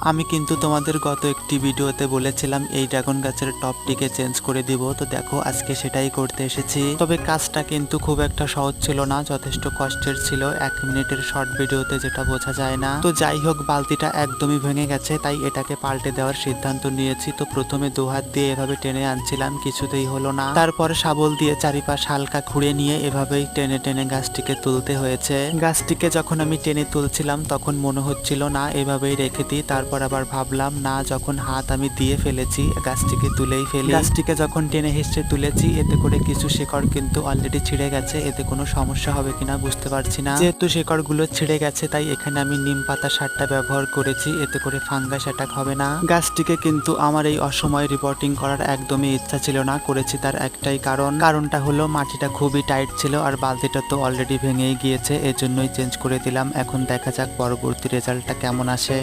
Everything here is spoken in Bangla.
আমি কিন্তু তোমাদের গত একটি ভিডিওতে বলেছিলাম এই ড্রাগন গাছের টপটিকে চেঞ্জ করে দিব। তো দেখো, আজকে সেটাই করতে এসেছি। তবে কাজটা কিন্তু খুব একটা সহজ ছিল না, যথেষ্ট কষ্টের ছিল। এক মিনিটের শর্ট ভিডিওতে যেটা বোঝা যায় না। তো যাই হোক, বালতিটা একদমই ভেঙে গেছে, তাই এটাকে পাল্টে দেওয়ার সিদ্ধান্ত নিয়েছি। তো প্রথমে দু হাত দিয়ে এভাবে টেনে আনছিলাম, কিছুতেই হলো না। তারপরে শাবল দিয়ে চারিপাশ হালকা খুঁড়ে নিয়ে এভাবেই টেনে টেনে গাছটিকে তুলতে হয়েছে। গাছটিকে যখন আমি টেনে তুলছিলাম, তখন মনে হচ্ছিল না, এভাবেই রেখে দিই তারপর আবার ভাবলাম, না, যখন হাত আমি দিয়ে ফেলেছি, গাছটিকে তুলেই ফেলি। গাছটিকে যখন টেনে হেসে তুলেছি, এতে করে কিছু শেকড় কিন্তু অলরেডি ছিঁড়ে গেছে, এতে কোনো সমস্যা হবে কিনা বুঝতে পারছি না। যেহেতু শেকড়গুলো ছিঁড়ে গেছে, তাই এখানে আমি নিম পাতা সারটা ব্যবহার করেছি, এতে করে ফাঙ্গাস অ্যাটাক হবে না। গাছটিকে কিন্তু আমার এই অসময়ে রিপোর্টিং করার একদমই ইচ্ছা ছিল না, করেছি তার একটাই কারণ। কারণটা হলো, মাটিটা খুবই টাইট ছিল, আর বালতিটা তো অলরেডি ভেঙেই গিয়েছে, এজন্যই চেঞ্জ করে দিলাম। এখন দেখা যাক পরবর্তী রেজাল্টটা কেমন আসে।